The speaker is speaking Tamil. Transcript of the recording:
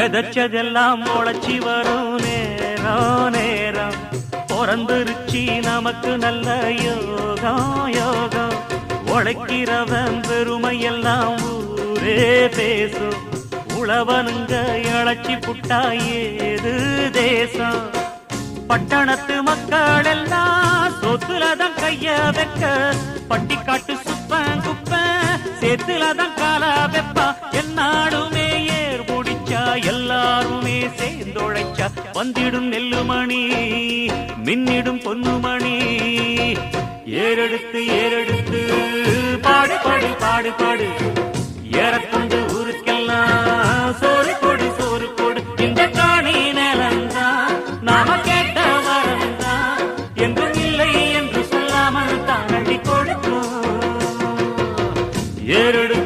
விதைச்சதெல்லாம் முளைச்சி வரும் நேரம் நேரம். பிறந்துருச்சி நமக்கு நல்ல யோகம் யோகம். உழைக்கிறவன் பெருமையெல்லாம் ஊரே பேசும். உழவனுங்க இழைச்சி புட்டா ஏது தேசம்? பட்டணத்து மக்கள் எல்லாம் சொத்துலதான் கைய வைக்க. பட்டிக்காட்டு சுப்பன் குப்பன் சேத்துலதான் கால வெப்பா. சேர்ந்தோழைச்சா வந்திடும் நெல்லுமணி மின்னிடும் பொன்னுமணி. ஏறெடுத்து ஏறெடுத்து பாடு பாடு பாடு பாடு. ஏறத்தொண்டு ஊருக்கெல்லாம் சோறு கொடு சோறு கொடு. இந்த காணி நிலந்தான் நாம கேட்ட வரந்தான் என்றும் இல்லை என்று சொல்லாமல் தான் அள்ளி கொடுக்கும். ஏறெடு